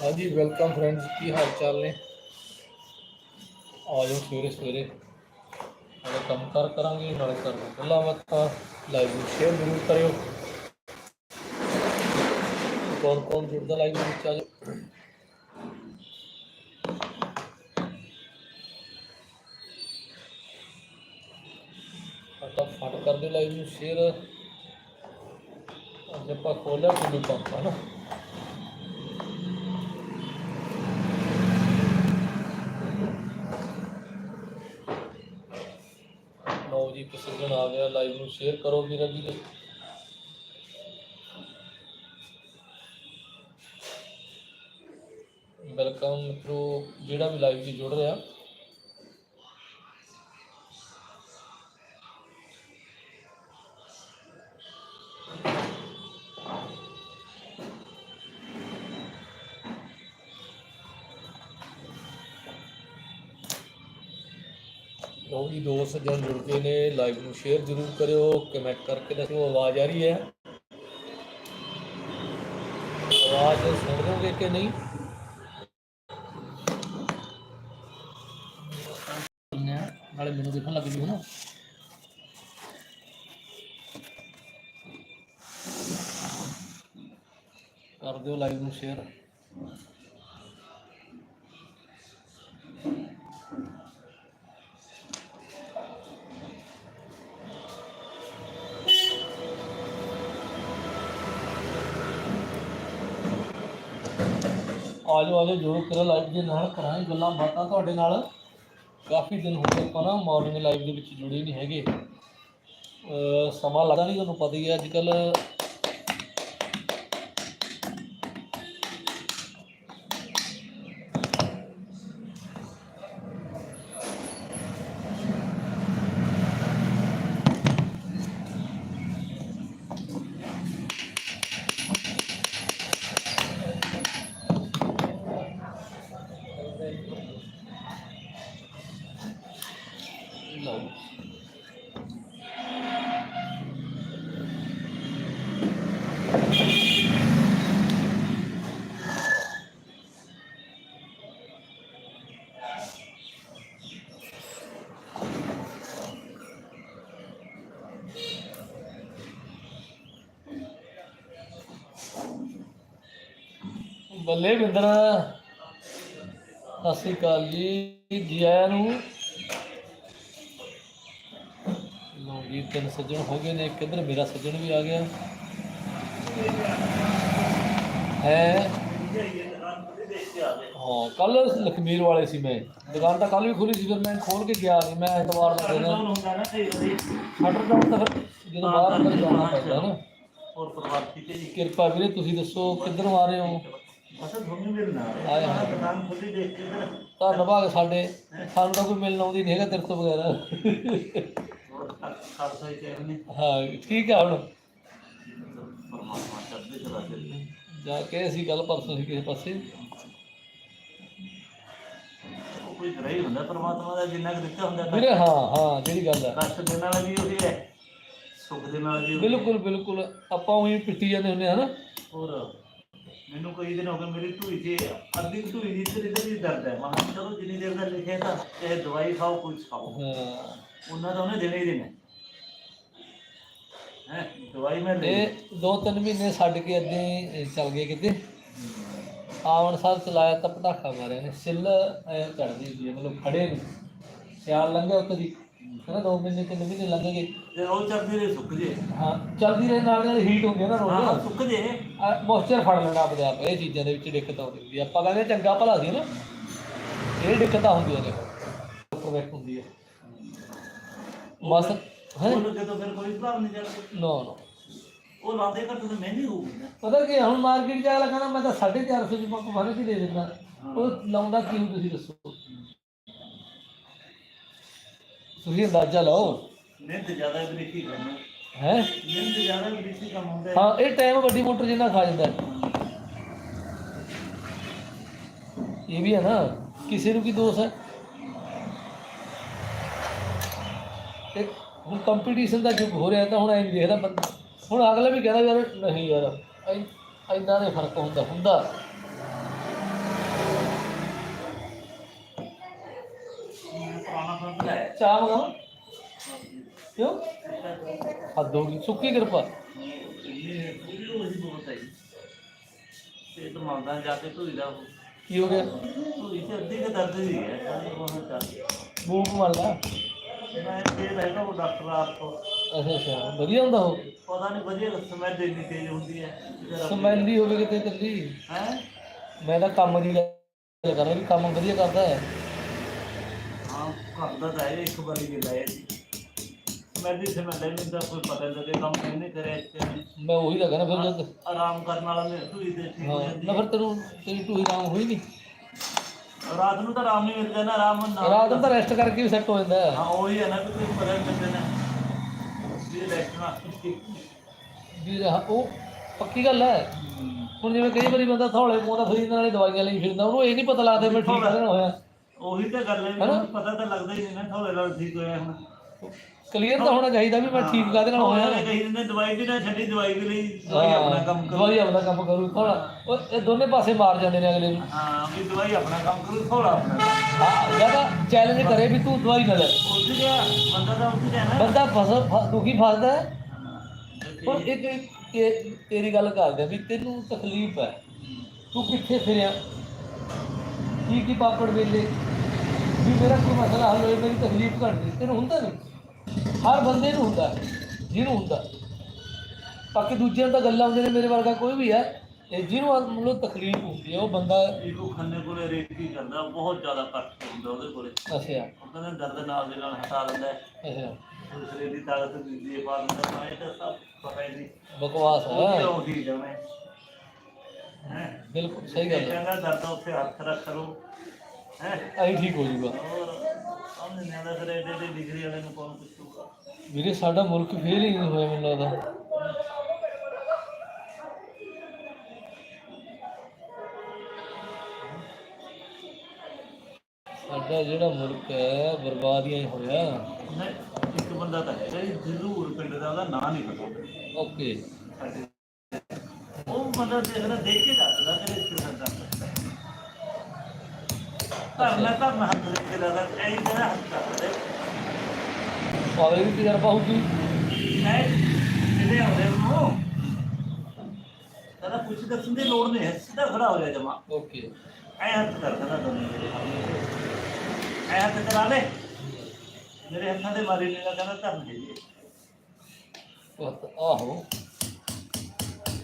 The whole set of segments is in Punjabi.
ਹਾਂਜੀ ਵੈਲਕਮ ਫਰੈਂਡਸ ਕੀ ਹਾਲ ਚਾਲ ਨੇ ਆ ਜਾਓ ਸਵੇਰੇ ਸਵੇਰੇ ਨਾਲੇ ਕੰਮ ਕਾਰ ਕਰਾਂਗੇ ਨਾਲੇ ਕਰਦੇ ਗੱਲਾਂ ਬਾਤਾਂ ਲਾਈਵ ਨੂੰ ਸ਼ੇਅਰ ਜ਼ਰੂਰ ਕਰਿਓ ਕੌਣ ਕੌਣ ਜੁੜਦਾ ਲਾਈਵ ਵਿੱਚ ਆ ਜਾਓ ਫਟਾਫਟ ਕਰ ਦਿਓ ਲਾਈਵ ਨੂੰ ਸ਼ੇਅਰ ਅੱਜ ਆਪਾਂ ਖੋਲਿਆ ਕਿੰਨੀ ਪੰਪ ਹੈ ਲਓ ਜੀ ਕਿਸੇ ਦਿਨ ਆ ਗਿਆ ਲਾਈਵ ਨੂੰ ਸ਼ੇਅਰ ਕਰੋ ਵੀਰ ਜੀ ਵੈਲਕਮ ਮਿੱਤਰੋ ਜਿਹੜਾ ਵੀ ਲਾਈਵ ਜੀ ਜੁੜ ਰਿਹਾ। ਲਓ ਜੀ ਦੋ ਸੱਜਣ ਜੁੜ ਗਏ ਨੇ ਲਾਈਵ ਨੂੰ ਸ਼ੇਅਰ ਜ਼ਰੂਰ ਕਰਿਓ ਕਮੈਂਟ ਕਰਕੇ ਦੱਸਿਓ, ਆਵਾਜ਼ ਆ ਰਹੀ ਹੈ। ਆਵਾਜ਼ ਸੁਣ ਰਹੇ ਕਿ ਨਹੀਂ? ਨਾਲੇ ਮੈਨੂੰ ਦੇਖਣ ਲੱਗ ਜੂ ਨਾ ਕਰ ਦਿਓ ਲਾਈਵ ਨੂੰ ਸ਼ੇਅਰ ਆਜੋ ਆਜੋ ਜੁੜੋ ਕਰੋ ਲਾਈਵ ਦੇ ਨਾਲ ਕਰਾਂਗੇ ਗੱਲਾਂ ਬਾਤਾਂ ਤੁਹਾਡੇ ਨਾਲ, ਕਾਫੀ ਦਿਨ ਹੋ ਗਏ ਆਪਾਂ ਨਾ ਮਾਰਨਿੰਗ ਲਾਈਵ ਦੇ ਵਿੱਚ ਜੁੜੇ ਨਹੀਂ ਹੈਗੇ। ਸਮਾਂ ਲੱਗਦਾ ਨਹੀਂ ਤੁਹਾਨੂੰ ਪਤਾ ਹੀ ਹੈ ਅੱਜ ਕੱਲ ਬੱਲੇ ਬਿੰਦਰ ਸਤਿ ਸ਼੍ਰੀ ਅਕਾਲ ਜੀ ਜੀ ਆਇਆਂ ਨੂੰ। ਲਓ ਜੀ ਤਿੰਨ ਸੱਜਣ ਹੋ ਗਏ ਨੇ ਇੱਕ ਇੱਧਰ ਮੇਰਾ ਸੱਜਣ ਵੀ ਆ ਗਿਆ। ਹੈ। ਹਾਂ ਕੱਲ ਲਖਮੀਰ ਵਾਲੇ ਸੀ ਮੈਂ। ਦੁਕਾਨ ਤਾਂ ਕੱਲ ਵੀ ਖੁੱਲੀ ਸੀ ਫਿਰ ਮੈਂ ਖੋਲ ਕੇ ਗਿਆ ਨਹੀਂ ਮੈਂ ਐਤਵਾਰ ਨਾ ਕਈ ਵਾਰੀ ਸ਼ਟਰ ਡਾਊਨ ਤਾਂ ਫਿਰ ਜਦੋਂ ਬਾਹਰ ਅੰਦਰ ਜਾਣਾ ਪੈਂਦਾ ਨਾ। ਹੋਰ ਪਰਿਵਾਰ ਠੀਕ ਹੈ ਜੀ? ਕਿਰਪਾ ਵੀਰੇ ਤੁਸੀਂ ਦੱਸੋ ਕਿੱਧਰੋਂ ਆ ਰਹੇ ਹੋ? ਬਸ ਤੁਹਾਨੂੰ ਮਿਲਣਾ। ਆਏ ਹੈ। ਦੁਕਾਨ ਖੁੱਲੀ ਦੇਖ ਕੇ ਫਿਰ। ਧੰਨਵਾਦ ਸਾਡੇ ਸਾਨੂੰ ਤਾਂ ਕੋਈ ਮਿਲਣ ਆਉਂਦੀ ਨਹੀਂ ਹੈਗਾ ਤੇਰੇ ਤੋਂ ਬਗੈਰ। ਹੋਰ ਖਾਲਸਾ ਹੀ ਕਹਿ ਰਹੇ ਨੇ। ਹਾਂ ਠੀਕ ਆ ਹੁਣ। ਪਰਮਾਤਮਾ ਚੜ੍ਹਦੇ ਚਲਾ ਚੱਲੇ ਜਾ ਕੇ ਅਸੀਂ ਗੱਲ ਪਰਸੋਂ ਸੀ ਕਿਸੇ ਪਾਸੇ। ਉਹ ਕੋਈ ਗ੍ਰਹਿ ਹੁੰਦਾ ਪਰਮਾਤਮਾ ਦਾ ਜਿੰਨਾ ਕੁ ਦਿੱਤਾ ਹੁੰਦਾ ਵੀਰੇ ਹਾਂ ਹਾਂ ਜਿਹੜੀ ਗੱਲ ਹੈ ਕਸ਼ਟ ਦੇ ਨਾਲ ਵੀ ਉਹੀ ਹੈ ਸੁੱਖ ਦੇ ਨਾਲ ਵੀ ਉਹੀ ਹੈ। ਬਿਲਕੁਲ ਬਿਲਕੁਲ। ਆਪਾਂ ਉਹੀ ਪਿੱਟੀ ਜਾਂਦੇ ਹੁੰਦੇ ਹਾਂ ਨਾ। ਹੋਰ? ਮੈਨੂੰ ਕਈ ਦਿਨ ਹੋ ਗਏ ਮੇਰੀ ਢੂਈ ਤੇ ਅੱਧੀ ਢੂਈ ਦੀ ਤੇ ਇਹਦੇ ਵੀ ਦਰਦ ਹੈ। ਮਹਾਂ ਚਲੋ ਜਿੰਨੀ ਦੇਰ ਦਾ ਲਿਖਿਆ ਤਾਂ ਚਾਹੇ ਦਵਾਈ ਖਾਓ ਕੁਝ ਖਾਓ ਹਾਂ। ਉਹਨਾਂ ਦਾ ਉਹਨੇ ਦੇਣਾ ਹੀ ਦੇਣਾ। ਹੈ ਦਵਾਈ ਮੈਂ ਇਹ ਦੋ ਤਿੰਨ ਮਹੀਨੇ ਛੱਡ ਕੇ ਅੱਧੇ ਚੱਲ ਗਏ ਕਿਤੇ। ਆਵਣ ਸਾਲ ਚਲਾਇਆ ਤਾਂ ਪਟਾਕਾ ਮਾਰਿਆ। ਨੇ ਸਿੱਲ ਐ ਚੜਦੀ ਸੀ ਮਤਲਬ ਖੜੇ ਨੂੰ ਸਿਆਲ ਲੰਘਿਆ ਉੱਤੇ ਦੀ। ਕਹਿੰਦਾ ਦੋ ਮਹੀਨੇ ਤਿੰਨ ਮਹੀਨੇ ਗਏ ਜੇ ਰੋਜ਼ ਚੜਦੀ ਰਹੇ ਸੁੱਕ ਜੇ। ਹਾਂ ਚੱਲਦੀ ਰਹੇ ਨਾਲ ਨਾਲ ਹੀਟ ਹੁੰਦੀ ਹੈ ਨਾ ਹਾਂ ਰੋਜ਼ ਸੁੱਕ ਜੇ। ਮੋਇਸਚਰ ਫੜ ਲੈਣਾ ਆਪਣੇ ਆਪ ਇਹ ਚੀਜ਼ਾਂ ਦੇ ਵਿੱਚ ਦਿੱਕਤ ਆਉਂਦੀ ਹੈ ਆਪਾਂ ਕਹਿੰਦੇ ਚੰਗਾ ਭਲਾ ਸੀ ਨਾ। ਇਹ ਦਿੱਕਤਾਂ ਹੁੰਦੀਆਂ ਨੇ। ਪ੍ਰੋਡਕਟ ਹੁੰਦੀ ਹੈ ਬਸ ਹੈ? ਉਹਨੂੰ ਜਦੋਂ ਫਿਰ ਕੋਈ ਭਾਵ ਨਹੀਂ ਜਾਂਦੇ ਨੋ ਨੋ ਉਹ ਲਾਉਂਦੇ ਘੱਟ ਤਾਂ ਮਹਿੰਗੀ ਹੋਊਗੀ। ਨਾ ਪਤਾ ਕੀ ਹੈ, ਹੁਣ ਮਾਰਕੀਟ ਜਾ ਲਗਾਣਾ ਮੈਂ ਤਾਂ 450 ਦੀ ਪੰਪ ਫੜ ਕੇ ਦੇ ਦਿੰਦਾ। ਉਹ ਲਾਉਂਦਾ ਕਿਉਂ ਤੁਸੀਂ ਦੱਸੋ? ਤੁਸੀਂ ਅੰਦਾਜ਼ਾ ਲਾਓ। ਮਿਹਨਤ ਜ਼ਿਆਦਾ ਬਰੀਕੀ ਕਰਨਾ ਹੈ। ਮਿਹਨਤ ਜ਼ਿਆਦਾ ਬਰੀਕੀ ਕੰਮ ਹੁੰਦਾ ਹੈ। ਹਾਂ ਇਹ ਟਾਈਮ ਵੱਡੀ ਮੋਟਰ ਜਿੰਨਾ ਖਾ ਜਾਂਦਾ। ਇਹ ਵੀ ਹੈ ਨਾ ਕਿਸੇ ਨੂੰ ਕੀ ਦੋਸ਼ ਹੈ। ਤੇ ਹੁਣ ਕੰਪੀਟੀਸ਼ਨ ਦਾ ਯੁੱਗ ਹੋ ਰਿਹਾ ਤਾਂ ਹੁਣ ਐ ਦੇਖਦਾ ਬੰਦਾ। ਹੁਣ ਅਗਲਾ ਵੀ ਕਹਿੰਦਾ ਯਾਰ ਨਹੀਂ ਯਾਰ ਐ- ਇੰਨਾ ਦੇ ਫ਼ਰਕ ਹੁੰਦਾ ਹੁੰਦਾ। ਤਾਂ ਮੰਨਦਾ ਜਾ ਕੇ ਧੂਈ ਦਾ ਕੀ ਹੋ ਗਿਆ ਧੂਈ ਤੇ ਅੱਧੀ ਕੁ ਦਰਦ ਹੀ ਹੈ ਸਾਰੀ ਬਹੁਤ ਚੱਲ ਬੂਪ ਮੰਨ ਲਾ ਮੈਂ ਇਹ ਰਹੇਗਾ ਉਹ ਡਾਕਟਰ ਆਪ ਤੋਂ ਅੱਛਾ ਅੱਛਾ ਵਧੀਆ ਹੁੰਦਾ ਉਹ ਪਤਾ ਨਹੀਂ ਵਧੀਆ ਸਮੈਲ ਇੰਨੀ ਤੇਜ਼ ਹੁੰਦੀ ਹੈ ਸਮੈਲੀ ਹੋਵੇ ਕਿਤੇ ਕੱਲੀ ਹੈ ਮੈਂ ਤਾਂ ਕੰਮ ਦੀ ਗੱਲ ਕਰ ਰਿਹਾ ਵੀ ਕੰਮ ਵਧੀਆ ਕਰਦਾ ਹੈ ਕਰਦਾ ਤਾਂ ਹੈ ਇੱਕ ਵਾਰੀ ਗਿਲਾ ਹੈ ਜੀ ਮੈਂ ਦੀ ਸਮੈਲ ਨਹੀਂ ਦਾ ਕੋਈ ਪਤਾ ਨਹੀਂ ਲੱਗਿਆ ਕੰਮ ਨਹੀਂ ਕਰਿਆ ਇੱਥੇ। ਮੈਂ ਉਹੀ ਤਾਂ ਕਹਿੰਦਾ ਫਿਰ ਜਦ ਆਰਾਮ ਕਰਨ ਵਾਲਾ ਨੇ ਧੂਈ ਦੇ ਠੀਕ ਹੋ ਹਾਂ ਜਾਂਦੀ ਨਾ ਫਿਰ ਤੈਨੂੰ ਤੇਰੀ ਟੂਹੀ ਰਾਮ ਹੋਈ ਨਹੀਂ ਰਾਤ ਨੂੰ ਤਾਂ ਆਰਾਮ ਨਹੀਂ ਮਿਲਦਾ ਨਾ ਆਰਾਮ ਨਾ ਰਾਤ ਨੂੰ ਤਾਂ ਰੈਸਟ ਕਰਕੇ ਵੀ ਸੈੱਟ ਹੋ ਜਾਂਦਾ। ਹੈ ਹਾਂ ਉਹੀ ਹੈ ਨਾ ਕਿ ਕੋਈ ਪਤਾ ਨਹੀਂ ਲੱਗਦਾ ਨਾ ਵੀ ਵੀ ਰਹਾ- ਉਹ ਪੱਕੀ ਗੱਲ ਹੈ। ਹੁਣ ਜਿਵੇਂ ਕਈ ਵਾਰੀ ਬੰਦਾ ਥੋੜੇ ਪਾਉਂਦਾ ਫਰੀਦ ਨਾਲੇ ਦਵਾਈਆਂ ਲਈ ਫਿਰਦਾ ਉਹਨੂੰ ਇਹ ਨਹੀਂ ਪਤਾ ਲੱਗਦਾ ਮੈਂ ਠੀਕ ਕਦੇ ਹੋਇਆ। ਉਹੀ ਤਾਂ ਗੱਲ ਹੈ ਵੀ ਪਤਾ ਤਾਂ ਲੱਗਦਾ ਹੀ ਨਹੀਂ ਨਾ ਥੋੜੇ ਨਾਲ ਠੀਕ ਹੋਇਆ ਹੁਣ। ਕਲੀਅਰ ਤਾਂ ਹੋਣਾ ਚਾਹੀਦਾ ਵੀ ਮੈਂ ਠੀਕ ਕਦੇ ਨਾਲ ਹੋਇਆ। ਹੋਇਆ ਕਹੀ ਦਿੰਦੇ ਦਵਾਈ ਵੀ ਨਾ ਛੱਡੀ ਦਵਾਈ ਵੀ ਲਈ ਦਵਾਈ ਆਪਣਾ ਕੰਮ ਕਰੂ। ਦਵਾਈ ਆਪਣਾ ਕੰਮ ਕਰੂ ਥੋੜਾ ਉਹ ਇਹ ਦੋਨੇ ਪਾਸੇ ਮਾਰ ਜਾਂਦੇ ਨੇ ਅਗਲੇ ਨੂੰ ਹਾਂ ਵੀ ਦਵਾਈ ਆਪਣਾ ਕੰਮ ਕਰੂ ਥੋੜਾ ਆਪਣਾ। ਹਾਂ ਜਾਂ ਤਾਂ ਚੈਲੰਜ ਕਰੇ ਵੀ ਤੂੰ ਦਵਾਈ ਨਾ ਲੈ। ਉੱਠ ਗਿਆ ਬੰਦਾ ਤਾਂ ਉੱਠ ਗਿਆ ਨਾ। ਬੰਦਾ ਫਸ ਫ- ਦੁਖੀ ਫਸਦਾ ਹੈ। ਹੁਣ ਇੱਕ ਇੱਕ ਇਹ ਤੇਰੀ ਗੱਲ ਕਰਦੇ ਆ ਵੀ ਤੈਨੂੰ ਤਕਲੀਫ ਹੈ। ਤੂੰ ਕਿੱਥੇ ਫਿਰਿਆ? ਕੀ ਕੀ ਪਾਪੜ ਵੇਲੇ? ਵੀ ਮੇਰਾ ਕੋਈ ਮਸਲਾ ਹੱਲ ਹੋਏ ਮੇਰੀ ਤਕਲੀਫ ਘਟ ਗਈ ਤੈਨੂੰ ਹੁੰਦਾ ਨਹੀਂ। ਹਰ ਬੰਦੇ ਨੂੰ ਹੁੰਦਾ ਹੈ, ਜਿਹਨੂੰ ਹੁੰਦਾ। ਬਾਕੀ ਦੂਜਿਆਂ ਦਾ ਗੱਲਾਂ ਹੁੰਦੀਆਂ ਨੇ ਮੇਰੇ ਵਰਗਾ ਕੋਈ ਵੀ ਹੈ। ਤੇ ਜਿਹਨੂੰ ਮਤਲਬ ਤਕਲੀਫ ਹੁੰਦੀ ਹੈ ਉਹ ਬੰਦਾ ਇਹੋ ਖੰਨੇ ਕੋਲੇ ਰੇਕੀ ਕਰਦਾ ਬਹੁਤ ਜ਼ਿਆਦਾ ਕੱਟ ਹੁੰਦਾ ਉਹਦੇ ਕੋਲੇ। ਅੱਛਾ। ਉਹ ਕਹਿੰਦਾ ਦਰਦ ਨਾਲ ਦੇ ਨਾਲ ਹਟਾ ਦਿੰਦਾ ਹੈ। ਅੱਛਾ। ਦੂਸਰੇ ਦੀ ਤਾਕਤ ਦੀ ਪਾ ਦਿੰਦਾ ਮੈਂ ਇਹ ਤਾਂ ਸਭ ਪਤਾ ਹੀ ਨਹੀਂ। ਬਕਵਾਸ ਉਹ ਹੈ ਠੀਕ ਹੈ ਮੈਂ ਹੈ? ਬਿਲਕੁਲ ਸਹੀ ਗੱਲ ਹੈ। ਕਹਿੰਦਾ ਦਰਦ ਉੱਥੇ ਹੱਥ ਰੱਖ ਕਰੋ ਹੈ ਐਂ ਠੀਕ ਹੋ ਜਾਊਗਾ ਸਾਹਮਣੇ ਨਿਆਣਾ ਫਿਰ ਐਡੇ ਐਡੇ ਡਿਗਰੀ ਵਾਲੇ ਨੂੰ ਕੌਣ ਪੁੱਛੂਗਾ? ਵੀਰੇ ਸਾਡਾ ਮੁਲਕ ਫੇਲ ਹੀ ਨਹੀਂ ਹੋਇਆ ਮੈਨੂੰ ਲੱਗਦਾ। ਸਾਡਾ ਜਿਹੜਾ ਮੁਲਕ ਹੈ ਬਰਬਾਦੀਆਂ ਹੀ ਹੋਇਆ। ਨਹੀਂ ਇੱਕ ਬੰਦਾ ਤਾਂ ਹੈਗਾ ਜੀ ਜ਼ਰੂਰ ਪਿੰਡ ਦਾ ਉਹਦਾ ਨਾਂ ਨਹੀਂ ਪਤਾ ਓਕੇ ਸਾਡੇ ਉਹ ਬੰਦਾ ਦੇਖਦਾ ਦੇਖ ਕੇ ਦੱਸਦਾ ਕਿ ਤਰ੍ਹਾਂ ਦਾ ਧਰਨਾ ਧਰਨਾ ਹੱਥ ਦੇ ਕੇ ਲੱਗਦਾ ਐਂ ਜਿਹੜਾ ਹੱਥ ਕਰਦਾ ਪਾਗਲ ਵੀ ਤਜਰਬਾ ਹੋਊਗੀ ਮੈਂ ਜਿਹੜੇ ਆਉਂਦੇ ਉਹਨੂੰ ਕਹਿੰਦਾ ਕੁਝ ਦੱਸਣ ਦੀ ਲੋੜ ਨਹੀਂ ਹੈ ਸਿੱਧਾ ਖੜਾ ਹੋ ਜਾ ਜਮਾ। ਓਕੇ। ਐ ਹੱਥ ਕਰ ਕਹਿੰਦਾ ਦੋਨੇ ਮੇਰੇ ਐ ਹੱਥ ਕਰਾ ਲੈ। ਮੇਰੇ ਹੱਥਾਂ ਦੇ ਮਾਰੇ ਨੇ ਕਹਿੰਦਾ ਧਰਨ ਹੈ ਜੀ ਆਹੋ।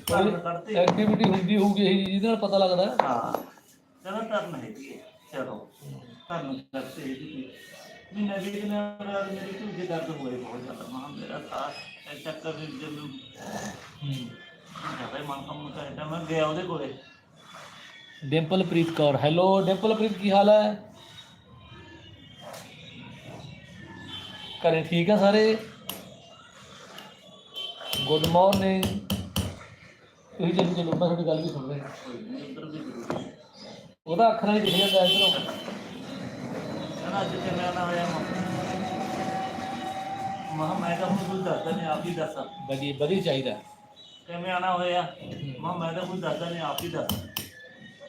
ਧਰਨ ਕਰਤੇ ਐਕਟੀਵਿਟੀ ਹੁੰਦੀ ਹੋਊਗੀ ਇਹ ਜਿਹਦੇ ਨਾਲ ਪਤਾ ਲੱਗਦਾ। ਹੈ। ਹਾਂ ਕਹਿੰਦਾ ਧਰਨ ਹੈ ਜੀ ਚਲੋ। ਕਰਤੇ ਹੈ ਜੀ ਮਹੀਨਾ ਵੀ ਦਿਨ ਬਾਅਦ ਮੇਰੀ ਦੇ ਦਰਦ ਹੋਏ ਬਹੁਤ ਜ਼ਿਆਦਾ। ਮਾਂ ਮੇਰਾ ਸਾਹ ਚੱਕਰ ਵੀ ਜਦੋਂ ਹੂੰ। ਜ਼ਿਆਦਾ ਹੀ ਮਨ ਕੰਮ ਕਰਦਾ ਮੈਂ ਗਿਆ ਉਹਦੇ ਕੋਲੇ। ਡਿੰਪਲਪ੍ਰੀਤ ਕੌਰ। ਹੈਲੋ ਡਿੰਪਲਪ੍ਰੀਤ ਕੀ ਹਾਲ ਹੈ? ਘਰੇ ਠੀਕ ਆ ਸਾਰੇ? ਗੁੱਡ ਮਾਰਨਿੰਗ ਤੁਸੀਂ ਜਦੋਂ ਚਲੋ ਮੈਂ ਤੁਹਾਡੀ ਗੱਲ ਵੀ ਸੁਣ ਰਿਹਾ। ਉਹਦਾ ਅੱਖਰਾਂ ਹੀ ਦਿਖ ਜਾਂਦਾ ਇਧਰੋਂ। ਕਹਿੰਦਾ ਅੱਜ ਮੈਂ ਨਾ ਹੋਇਆ ਮਾ ਮੈਂ ਤਾਂ ਹੁਣ ਕੁਝ ਦੱਸਦਾ ਨਹੀਂ ਆਪ ਹੀ ਦੱਸ। ਵਧੀਆ ਵਧੀਆ ਚਾਹੀਦਾ। ਕਿਵੇਂ ਆਣਾ ਹੋਇਆ ਮਾ ਮੈਂ ਤਾਂ ਕੁਝ ਦੱਸਦਾ ਨਹੀਂ ਆਪ ਹੀ ਦੱਸ।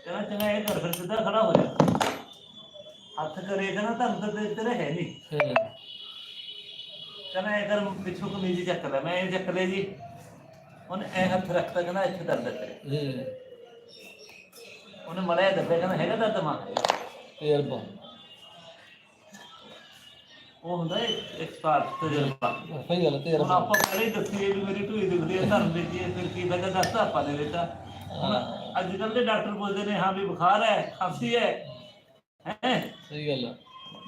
ਕਹਿੰਦਾ ਚੰਗਾ ਇਹ ਕਰ ਫਿਰ ਸਿੱਧਾ ਖੜਾ ਹੋ ਜਾ। ਹੱਥ ਕਰੇ ਕਹਿੰਦਾ ਤਾਂ ਤੇ ਤੇਰੇ ਹੈ। ਨਹੀਂ ਕਹਿੰਦਾ ਇਹ ਕਰ ਪਿੱਛੋਂ ਕਮੀਜ਼ ਚੱਕ ਲੈ। ਮੈਂ ਇਹ ਚੱਕ ਲੈ ਜੀ। ਉਹਨੇ ਐ ਹੱਥ ਰੱਖਤਾ ਕਹਿੰਦਾ ਇੱਥੇ ਦਰਦ ਕਰੇ ਉਹਨੇ ਮੜਿਆ ਦੱਬਿਆ ਕਹਿੰਦਾ ਹੈਗਾ ਦਰਦ ਮਾਂ ਤਜਰਬਾ ਉਹ ਹੁੰਦਾ ਐਕਸਪਰਟ ਤਜਰਬਾ ਸਹੀ ਗੱਲ ਹੈ, ਹੁਣ ਤਜਰਬਾ ਆਪਾਂ ਪਹਿਲੇ ਹੀ ਦੱਸੀਏ ਵੀ ਮੇਰੀ ਢੂਈ ਦੁਖਦੀ ਹੈ ਧਰਮ ਦੇ ਜੀ ਫਿਰ ਕੀ ਫਾਇਦਾ ਦੱਸਤਾ ਆਪਾਂ ਨੇ ਹੁਣ ਅੱਜ ਕੱਲ੍ਹ ਦੇ ਡਾਕਟਰ ਬੋਲਦੇ ਨੇ ਹਾਂ ਵੀ ਬੁਖਾਰ ਹੈ ਖਾਂਸੀ ਹੈ ਹੈ? ਸਹੀ ਗੱਲ ਹੈ।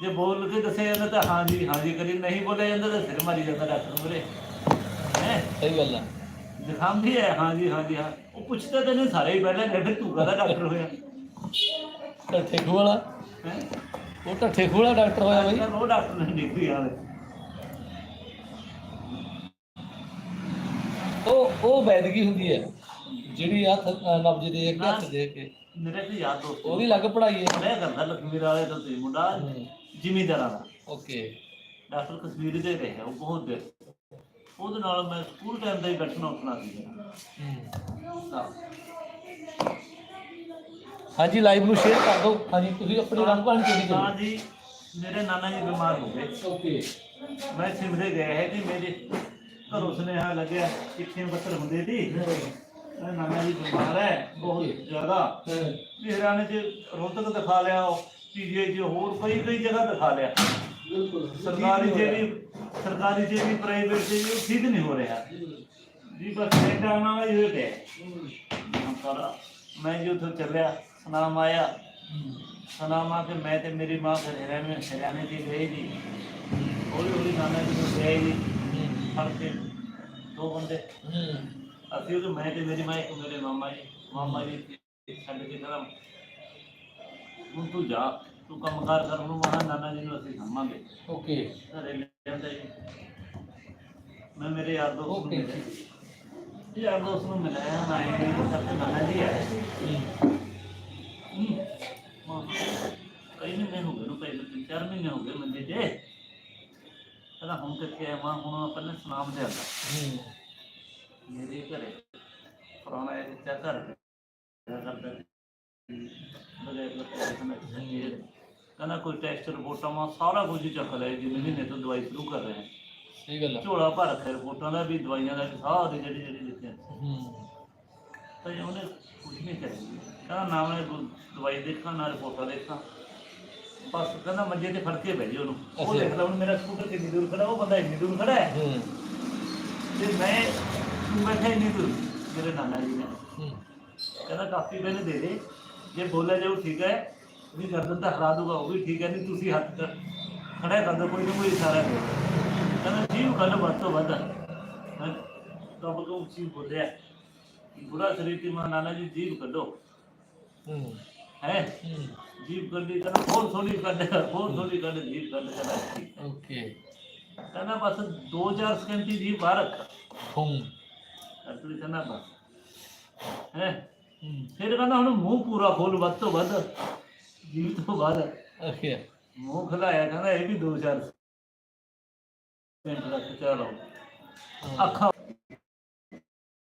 ਜੇ ਬੋਲ ਕੇ ਦੱਸਿਆ ਜਾਂਦਾ ਤਾਂ ਹਾਂ ਜੀ ਹਾਂ ਜੀ ਕਰੀ ਨਹੀਂ ਬੋਲਿਆ ਜਾਂਦਾ ਤਾਂ ਸਿਰ ਮਾਰੀ ਜਾਂਦਾ ਡਾਕਟਰ ਮੁਰੇ ਹੈ? ਸਹੀ ਗੱਲ ਹੈ। ਜ਼ੁਕਾਮ ਵੀ ਹੈ ਹਾਂ ਜੀ ਹਾਂ ਜੀ ਹਾਂ। ਉਹ ਪੁੱਛਦਾ ਤਾਂ ਨਹੀਂ ਸਾਰੇ ਹੀ ਪਹਿਲਾਂ ਫਿਰ ਤੂੰ ਕਹਦਾ ਡਾਕਟਰ ਹੋਇਆ? ਢੱਠੇ ਖੂਹ ਵਾਲਾ? ਹੈ? ਉਹ ਢੱਠੇ ਖੂਹ ਵਾਲਾ ਡਾਕਟਰ ਹੋਇਆ ਬਈ। ਉਹ ਡਾਕਟਰ ਨੇ ਡਿਗਰੀ ਵਾਲੇ ਉਹ ਉਹ ਵੈਦਗੀ ਹੁੰਦੀ ਹੈ ਜਿਹੜੀ ਹੱਥ ਨਬਜ ਦੇ ਕੇ ਹੱਥ ਦੇ ਕੇ। ਮੇਰੇ ਤੇ ਯਾਦ ਦੋਸਤ ਉਹਦੀ ਲੱਗ ਪੜਾਈ ਹੈ। ਪੜਿਆ ਕਰਦਾ ਲਖਮੀ ਵਾਲੇ ਤੋਂ ਸੀ ਮੁੰਡਾ ਜ਼ਿਮੀਂਦਾਰਾਂ ਦਾ। ਓਕੇ। ਡਾਕਟਰ ਕਸ਼ਮੀਰੀ ਦੇ ਰਹੇ ਉਹ ਬਹੁਤ ਦੇਰ ਉਹਦੇ ਨਾਲ ਮੈਂ ਸਕੂਲ ਟਾਈਮ ਦਾ ਹੀ ਬੈਠਣਾ ਉੱਠਣਾ ਸੀ। ਹੂੰ। ਹਾਂਜੀ ਲਾਈਵ ਨੂੰ ਸ਼ੇਅਰ ਕਰ ਦਿਓ। ਹਾਂਜੀ ਤੁਸੀਂ ਆਪਣੀ ਰੰਗ ਭਾਣ ਕਿਹੜੀ ਤਾਂ ਕਰੋ ਜੀ ਮੇਰੇ ਨਾਨਾ ਜੀ ਬਿਮਾਰ ਹੋ ਗਏ। ਓਕੇ। ਮੈਂ ਸਿਮਰੇ ਗਏ ਹੈ ਜੀ ਮੇਰੇ ਘਰੋਂ ਸੁਨੇਹਾ ਲੱਗਿਆ ਚਿੱਠੀਆਂ ਪੱਤਰ ਹੁੰਦੇ ਸੀ। ਇਹ ਨਾਨਾ ਜੀ ਬਿਮਾਰ ਹੈ ਬਹੁਤ ਜ਼ਿਆਦਾ। ਹਰਿਆਣੇ ਚ ਰੋਹਤਕ ਦਿਖਾ ਲਿਆ ਪੀਜੀਆਈ ਚ ਹੋਰ ਕਈ ਕਈ ਜਗ੍ਹਾ ਦਿਖਾ ਲਿਆ। ਬਿਲਕੁਲ। ਸਰਕਾਰੀ ਚ ਵੀ ਸਰਕਾਰੀ ਚ ਵੀ ਪ੍ਰਾਈਵੇਟ ਚ ਵੀ ਠੀਕ ਨਹੀਂ ਹੋ ਰਿਹਾ। ਜੀ ਬਸ ਕੈਨੇਡਾ ਨਾਲ ਹੀ ਹੋ ਗਿਆ ਮੈਂ ਜੀ ਉੱਥੋਂ ਚੱਲਿਆ ਸੁਨਾਮ ਆਇਆ। ਸੁਨਾਮ ਆ ਕੇ ਮੈਂ ਤੇ ਮੇਰੀ ਮਾਂ ਫਿਰ ਹਰਿਆਣੇ ਹਰਿਆਣੇ ਦੀ ਗਏ ਜੀ। ਹੌਲੀ ਹੌਲੀ ਨਾਨਾ ਜੀ ਨੂੰ ਗਏ ਜੀ। ਫੜ ਕੇ ਦੋ ਬੰਦੇ। ਅਸੀਂ ਉਹ ਮੈਂ ਤੇ ਮੇਰੀ ਮਾਂ ਇੱਕ ਮੇਰੇ ਮਾਮਾ ਜੀ। ਮਾਮਾ ਜੀ ਛੱਡ ਕੇ ਕਹਿੰਦਾ ਹੁਣ ਤੂੰ ਜਾ। ਤੂੰ ਕੰਮ ਕਾਰ ਕਰ ਉਹਨੂੰ ਮਹਾ ਨਾਨਾ ਜੀ ਨੂੰ ਅਸੀਂ ਸੰਮਾਂਗੇ ਓਕੇ ਘਰੇ ਲੈ ਜੀ ਮੈਂ ਮੇਰੇ ਯਾਰ ਦੋਸਤ ਨੂੰ. ਮਿਲਿਆ ਜੀ। ਯਾਰ ਦੋਸਤ ਨੂੰ ਮਿਲਿਆ ਨਾ ਇਹ ਕਿ ਸਭ ਤੋਂ ਨਾਨਾ ਜੀ ਆਏ ਹੂੰ। ਮਾਂ, ਕਈ ਮਹੀਨੇ ਹੋ ਗਏ ਨੂੰ ਪਹਿਲੇ ਤਿੰਨ ਚਾਰ ਮਹੀਨੇ ਹੋ ਗਏ ਮੰਦੇ ਜੇ ਕਹਿੰਦਾ ਹੁਣ ਕਿੱਥੇ ਆ ਮਾਂ ਹੁਣ ਆਪਾਂ ਨੇ ਸੁਨਾਮ ਦੇ ਆਂਦਾ ਮੇਰੇ ਘਰੇ ਪੁਰਾਣਾ ਇੱਕ ਚਾ ਘਰ ਕਰਦਾ ਸੀ। ਕਹਿੰਦਾ ਕੋਈ ਟੈਸਟ ਰਿਪੋਰਟਾਂ ਮਾ ਸਾਰਾ ਕੁਝ ਚੱਕ ਲਿਆ ਜੀ ਮਹੀਨੇ ਤੋਂ ਦਵਾਈ ਸ਼ੁਰੂ ਕਰ ਰਹੇ ਹਾਂ ਸਹੀ ਗੱਲ ਆ। ਝੋਲਾ ਭਰ ਰੱਖਿਆ ਰਿਪੋਰਟਾਂ ਦਾ ਵੀ ਦਵਾਈਆਂ ਦਾ ਵੀ ਸਾਰੇ ਜਿਹੜੀ ਜਿਹੜੀ ਲਿਖਿਆ ਹੂੰ। ਤਾਂ ਜੀ ਉਹਨੇ ਕੁਝ ਨਹੀਂ ਕਰਿਆ। ਕਹਿੰਦਾ ਨਾ ਮੈਂ ਦਵਾਈ ਦੇਖਾਂ ਨਾ ਰਿਪੋਰਟਾਂ ਦੇਖਾਂ। ਬਸ ਕਹਿੰਦਾ ਮੰਜੇ ਤੇ ਫੜ ਕੇ ਬਹਿ ਜੀ ਉਹਨੂੰ। ਉਹ ਅੱਛਾ। ਦੇਖ ਲਾ ਹੁਣ ਮੇਰਾ ਸਕੂਟਰ ਕਿੰਨੀ ਦੂਰ ਖੜਾ ਉਹ ਬੰਦਾ ਇੰਨੀ ਦੂਰ ਖੜਾ ਹੈ। ਹੂੰ। ਤੇ ਮੈਂ ਬੈਠਾ ਇੰਨੀ ਦੂਰ ਮੇਰੇ ਨਾਨਾ ਜੀ ਨੇ। ਹੂੰ। ਕਹਿੰਦਾ ਕਾਪੀ ਪਹਿਲੇ ਦੇ ਦੇ। ਜੇ ਬੋਲਿਆ ਜਾਊ ਠੀਕ ਹੈ ਵੀ ਗਰਦਨ ਤਾਂ ਹਰਾ ਦੂਗਾ ਉਹ ਵੀ ਠੀਕ ਹੈ ਨਹੀਂ ਤੁਸੀਂ ਹੱਥ ਖੜਾ ਕਰ ਦਿਓ ਕੋਈ ਨਾ ਕੋਈ ਇਸ਼ਾਰਾ ਦੇ ਕਹਿੰਦਾ ਕੱਢ ਵੱਧ ਤੋਂ ਵੱਧ ਹੈਂ। ਤਾਂ ਬਕੋ ਉੱਚੀ ਬੋਲਿਆ ਕਿ ਬੁਰਾ ਸਰੀਰ ਦੀ ਮਾਂ ਨਾਨਾ ਜੀ ਜੀਵ ਕੱਢੋ। ਹੂੰ। ਜੀਵ ਕੱਢੀ ਕਹਿੰਦਾ ਹੋਰ ਥੋੜੀ ਕੱਢ ਹੋਰ ਥੋੜੀ ਕੱਢ ਜੀਵ ਕੱਢ ਕਹਿੰਦਾ। ਓਕੇ। ਕਹਿੰਦਾ ਬਸ 2-4 ਸਕਿੰਟ ਦੀ ਜੀਵ ਬਾਹਰ ਹੂੰ। ਅਸਲੀ ਕਹਿੰਦਾ ਬਸ। ਹੂੰ? ਫਿਰ ਕਹਿੰਦਾ ਹੁਣ ਮੂੰਹ ਪੂਰਾ ਖੋਲ ਵੱਧ ਤੋਂ ਵੱਧ ਜੀਵ ਤੋਂ ਬਾਅਦ। ਓਕੇ ਮੂੰਹ ਖਲਾਇਆ ਕਹਿੰਦਾ ਇਹ ਵੀ ਦੋ ਚਾਰ ਮਿੰਟ ਰੱਖ ਚਲੋ ਅੱਖਾਂ